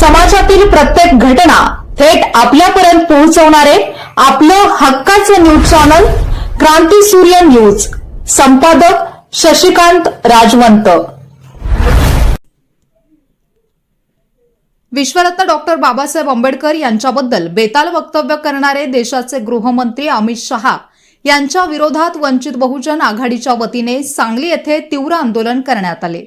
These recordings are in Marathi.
समाजातील प्रत्येक घटना थेट आपल्यापर्यंत पोहोचवणारे आपलं हक्काचं न्यूज चॅनल क्रांती सूर्य न्यूज. संपादक शशिकांत राजवंत. विश्वरत्न डॉक्टर बाबासाहेब आंबेडकर यांच्याबद्दल बेताल वक्तव्य करणारे देशाचे गृहमंत्री अमित शहा यांच्या विरोधात वंचित बहुजन आघाडीच्या वतीने सांगली येथे तीव्र आंदोलन करण्यात आले.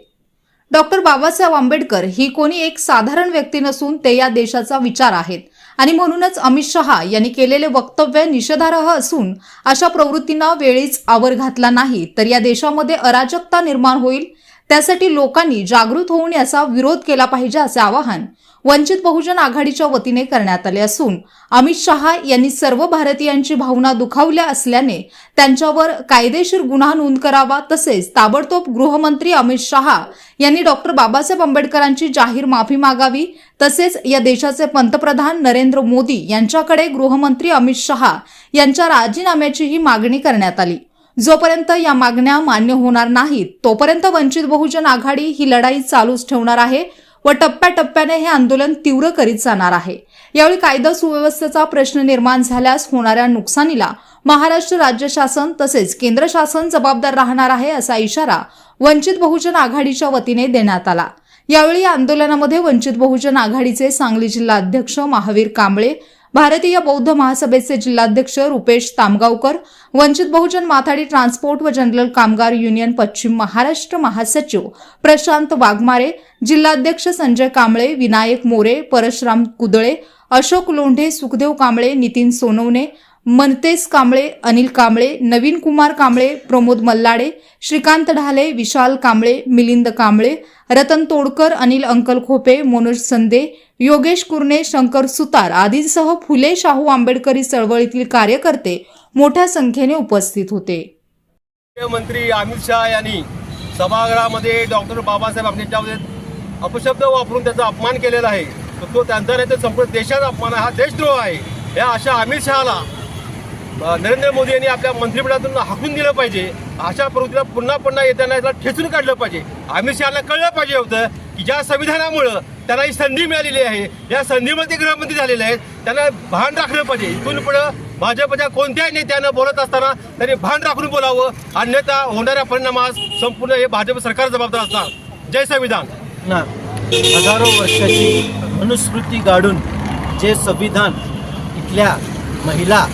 डॉक्टर बाबासाहेब आंबेडकर ही कोणी एक साधारण व्यक्ती नसून ते या देशाचा विचार आहेत. आणि म्हणूनच अमित शहा यांनी केलेले वक्तव्य निषेधार्ह असून अशा प्रवृत्तींना वेळीच आवर घातला नाही तर या देशामध्ये अराजकता निर्माण होईल त्यासाठी लोकांनी जागृत होऊन याचा विरोध केला पाहिजे असे आवाहन वंचित बहुजन आघाडीच्या वतीने करण्यात आले असून अमित शहा यांनी सर्व भारतीयांची भावना दुखावल्या असल्याने त्यांच्यावर कायदेशीर गुन्हा नोंद करावा तसेच ताबडतोब गृहमंत्री अमित शहा यांनी डॉक्टर बाबासाहेब आंबेडकरांची जाहीर माफी मागावी तसेच या देशाचे पंतप्रधान नरेंद्र मोदी यांच्याकडे गृहमंत्री अमित शहा यांच्या राजीनाम्याचीही मागणी करण्यात आली. जोपर्यंत या मागण्या मान्य होणार नाहीत तोपर्यंत वंचित बहुजन आघाडी ही लढाई चालूच ठेवणार आहे व टप्प्याटप्प्याने हे आंदोलन तीव्र करीत जाणार आहे. यावेळी कायदा सुव्यवस्थेचा प्रश्न निर्माण झाल्यास होणाऱ्या नुकसानीला महाराष्ट्र राज्य शासन तसेच केंद्र शासन जबाबदार राहणार आहे असा इशारा वंचित बहुजन आघाडीच्या वतीने देण्यात आला. यावेळी या आंदोलनामध्ये वंचित बहुजन आघाडीचे सांगली जिल्हा अध्यक्ष महावीर कांबळे भारतीय बौद्ध महासभेचे जिल्हाध्यक्ष रुपेश तामगावकर वंचित बहुजन माथाडी ट्रान्सपोर्ट व जनरल कामगार युनियन पश्चिम महाराष्ट्र महासचिव प्रशांत वाघमारे जिल्हाध्यक्ष संजय कांबळे विनायक मोरे परशुराम कुदळे अशोक लोंढे सुखदेव कांबळे नितीन सोनवणे मनतेस कांबळे अनिल कांबळे नवीन कुमार कांबळे प्रमोद मल्लाडे श्रीकांत ढाले विशाल कांबळे मिलिंद कांबळे रतन तोडकर अनिल अंकल खोपे मनोज संदे योगेश कुर्णे शंकर सुतार आदींसह फुले शाहू आंबेडकरी चळवळीतील कार्यकर्ते मोठ्या संख्येने उपस्थित होते. मुख्यमंत्री अमित शहा यांनी सभागृहामध्ये डॉक्टर बाबासाहेब आंबेडकर अपशब्द वापरून त्याचा अपमान केलेला आहे. तो त्यांचा नाही तर संपूर्ण देशाचा अपमान आहे. हा देशद्रोह आहे. या अशा अमित शहाला नरेंद्र मोदी यांनी आपल्या मंत्रिमंडळातून हाकून दिलं पाहिजे. अशा प्रवृत्तीला पुन्हा पुन्हा येताना याला ठेचून काढलं पाहिजे. अमित शहाला कळलं पाहिजे होतं की ज्या संविधानामुळं त्यांना ही संधी मिळालेली आहे या संधीमध्ये गृहमंत्री झालेले आहेत त्यांना भान राखलं पाहिजे. इथून पुढं भाजपच्या कोणत्याही नेत्यानं बोलत असताना त्यांनी भान राखून बोलावं. अन्यथा होणाऱ्या परिणामास संपूर्ण हे भाजप सरकार जबाबदार असणार. जय संविधान. ना हजारो वर्षाची मनुस्मृती गाडून जे संविधान इथल्या महिला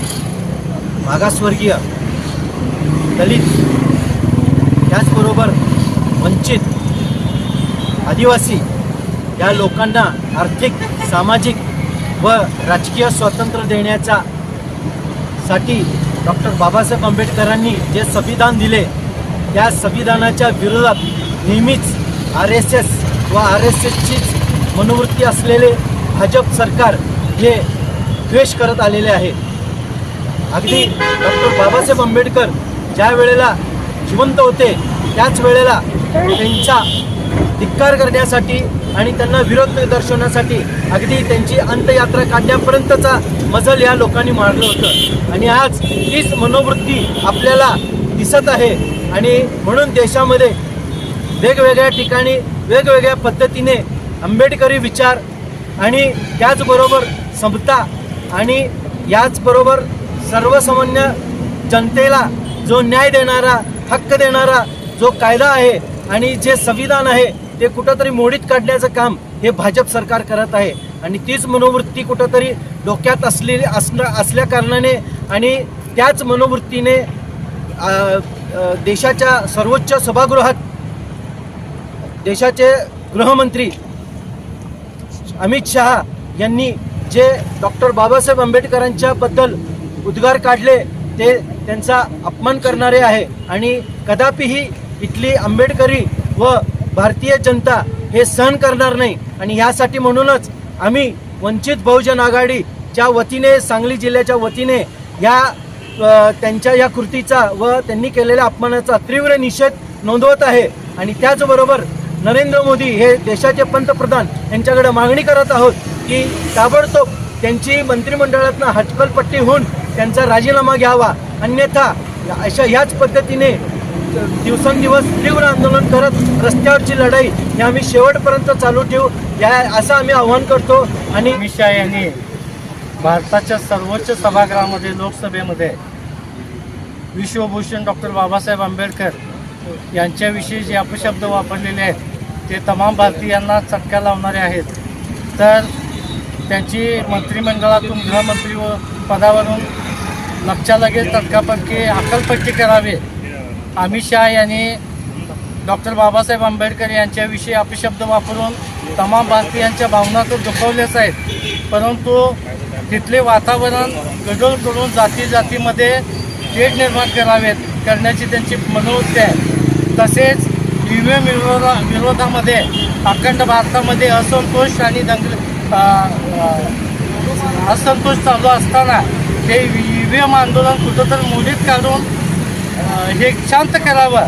मागासवर्गीय दलित त्याचबरोबर वंचित आदिवासी या लोकांना आर्थिक सामाजिक व राजकीय स्वातंत्र्य देण्याचा साठी डॉक्टर बाबासाहेब आंबेडकरांनी जे संविधान दिले त्या संविधानाच्या विरोधात नेहमीच आर एस एस व आर एस एसचीच मनोवृत्ती असलेले भाजप सरकार हे द्वेष करत आलेले आहे. अगदी डॉक्टर बाबासाहेब आंबेडकर ज्या वेळेला जिवंत होते त्याच वेळेला त्यांचा धिक्कार करण्यासाठी आणि त्यांना विरोध दर्शवण्यासाठी अगदी त्यांची अंत्ययात्रा काढण्यापर्यंतचा मजल या लोकांनी मारलं होतं. आणि आज तीच मनोवृत्ती आपल्याला दिसत आहे. आणि म्हणून देशामध्ये वेगवेगळ्या ठिकाणी वेगवेगळ्या पद्धतीने आंबेडकरी विचार आणि त्याचबरोबर समता आणि याचबरोबर सर्वसामान्य जनतेला जो न्याय देणारा हक्क देणारा जो कायदा आहे आणि जे संविधान आहे ते कुठंतरी मोडीत काढण्याचं काम हे भाजप सरकार करत आहे. आणि तीच मनोवृत्ती कुठंतरी डोक्यात असलेली असणं असल्या कारणाने आणि त्याच मनोवृत्तीने देशाच्या सर्वोच्च सभागृहात देशाचे गृहमंत्री अमित शहा यांनी जे डॉक्टर बाबासाहेब आंबेडकरांच्या बद्दल उद्गार काढले ते त्यांचा अपमान करणारे आहे. आणि कदापिही इथली आंबेडकरी व भारतीय जनता हे सहन करणार नाही. आणि ह्यासाठी म्हणूनच आम्ही वंचित बहुजन आघाडीच्या वतीने सांगली जिल्ह्याच्या वतीने या त्यांच्या या कृतीचा व त्यांनी केलेल्या अपमानाचा तीव्र निषेध नोंदवत आहे. आणि त्याचबरोबर नरेंद्र मोदी हे देशाचे पंतप्रधान यांच्याकडे मागणी करत आहोत की ताबडतोब त्यांची मंत्रिमंडळातनं हटकलपट्टी होऊन त्यांचा राजीनामा घ्यावा. अन्यथा अशा ह्याच पद्धतीने दिवसेंदिवस तीव्र आंदोलन करत रस्त्यावरची लढाई ही आम्ही शेवटपर्यंत चालू ठेवू. या असं आम्ही आव्हान करतो आणि अमित शहा यांनी भारताच्या सर्वोच्च सभागृहामध्ये लोकसभेमध्ये विश्वभूषण डॉक्टर बाबासाहेब आंबेडकर यांच्याविषयी जे अपशब्द वापरलेले आहेत ते तमाम भारतीयांना चटका लावणारे आहेत. तर त्यांची मंत्रिमंडळातून गृहमंत्री व पदावरून लक्षात लगेच तटकापटकी अकलपट्टी करावी. अमित शहा यांनी डॉक्टर बाबासाहेब आंबेडकर यांच्याविषयी अपशब्द वापरून तमाम भारतीयांच्या भावना तर दुखवल्याच आहेत. परंतु तिथले वातावरण गडोळ करून जाती जातीमध्ये तेढ निर्माण करावेत करण्याची त्यांची मनोवृत्ती आहे. तसेच ई व्ही एम विरोधा विरोधामध्ये अखंड भारतामध्ये असंतोष आणि दंगल असंतोष चालू असताना हे ई आंदोलन कुठं आंदोलन कुठंतरी काढून हे शांत करावं.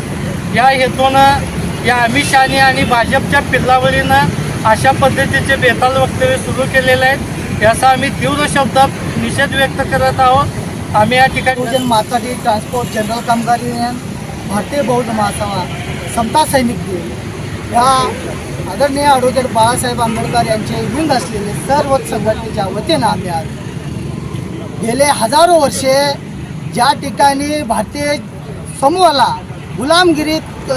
या हेतूनं या अमित शहानी आणि भाजपच्या पिल्लावरीनं अशा पद्धतीचे बेताल वक्तव्य सुरू केलेले आहेत. याचा आम्ही तीव्र शब्दात निषेध व्यक्त करत आहोत. आम्ही या ठिकाणी Bahujan Mathadi transport general Kamgar union Bharatiya Bauddha Mahasabha समता सैनिक दिन. या आदरणीय ॲडव्होकेट बाळासाहेब आंबेडकर यांचे विंग असलेले सर्व संघटनेच्या वतीनं आम्ही आज गेले हजारो वर्षे ज्या ठिकाणी भारतीय समूहाला गुलामगिरीत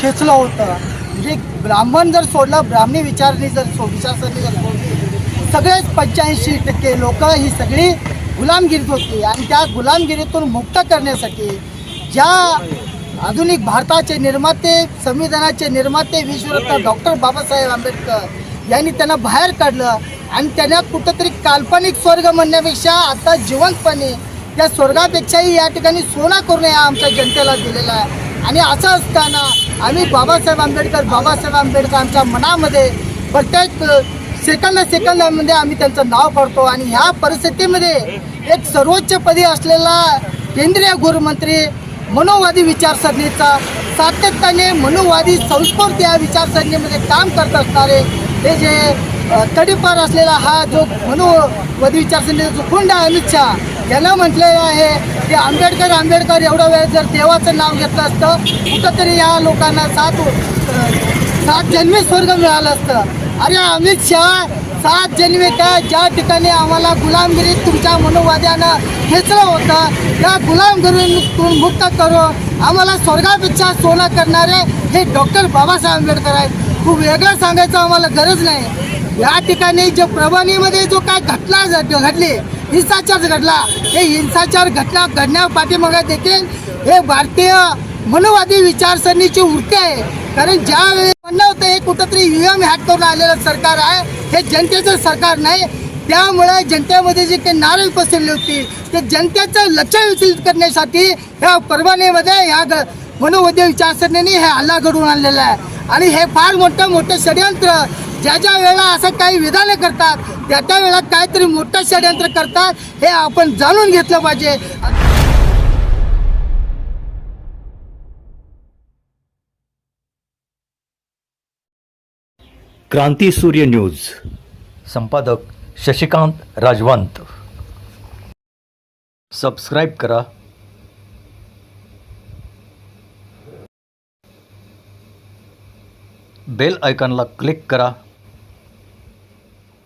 खेचलं होतं म्हणजे ब्राह्मण जर सोडलं ब्राह्मणी विचारणी जर सो विचारसरणी जर सोडली सगळेच पंच्याऐंशी टक्के लोक ही सगळी गुलामगिरीत होती. आणि त्या गुलामगिरीतून मुक्त करण्यासाठी ज्या आधुनिक भारताचे निर्माते संविधानाचे निर्माते विश्वरत्न डॉक्टर बाबासाहेब आंबेडकर यांनी त्यांना बाहेर काढलं आणि त्यांना कुठंतरी काल्पनिक स्वर्ग म्हणण्यापेक्षा आता जिवंतपणे या स्वर्गापेक्षाही या ठिकाणी सोना करून या आमच्या जनतेला दिलेला आहे. आणि असं असताना आम्ही बाबासाहेब आंबेडकर बाबासाहेब आंबेडकर आमच्या मनामध्ये प्रत्येक सेकंद सेकंदामध्ये आम्ही त्यांचं नाव पडतो आणि ह्या परिस्थितीमध्ये एक सर्वोच्च पदी असलेला केंद्रीय गृहमंत्री मनोवादी विचारसरणीचा सातत्याने मनोवादी संस्कृती या विचारसरणीमध्ये काम करत असणारे हे जे तडीपार असलेला हा जो मनोवादी विचारसरणीचा जो गुंड आहे अमित शहा यानं म्हटलेलं आहे की आंबेडकर आंबेडकर एवढा वेळ जर देवाचं नाव घेतलं असतं कुठंतरी या लोकांना सात सात जन्मी स्वर्ग मिळालं असतं. अरे अमित शहा सात जन्मे काय? ज्या ठिकाणी आम्हाला गुलामगिरीत तुमच्या मनोवाद्यानं खेचलं होतं त्या गुलामगिरीतून मुक्त करून आम्हाला स्वर्गापेक्षा सोनं करणारे हे डॉक्टर बाबासाहेब आंबेडकर आहेत. खूप वेगळं सांगायचं आम्हाला गरज नाही. या ठिकाणी जो प्रभाणीमध्ये जो काय घटना घड- घडली हिंसाचार घडला हे हिंसाचार घटना घडण्या पाठीमागे देखील हे भारतीय मनोवादी विचारसरणीची वृत्ती आहे. कारण ज्या वेळी म्हणणं होतं हे कुठंतरी यू एम हॅक करून आलेलं सरकार आहे हे जनतेचं सरकार नाही. त्यामुळे जनतेमध्ये जे काही नारळ पसरली होती ते जनतेचं लक्ष विचलित करण्यासाठी ह्या परवानेमध्ये ह्या घ मनोवादी विचारसरणीने हे हल्ला घडवून आणलेला आहे. आणि हे फार मोठं मोठं षडयंत्र ज्या ज्या वेळेला असं काही विधानं करतात त्या त्या वेळेला काहीतरी मोठं षडयंत्र करतात हे आपण जाणून घेतलं पाहिजे. क्रांती सूर्य न्यूज. संपादक शशिकांत राजवंत. सबस्क्राईब करा. बेल आयकॉनला क्लिक करा.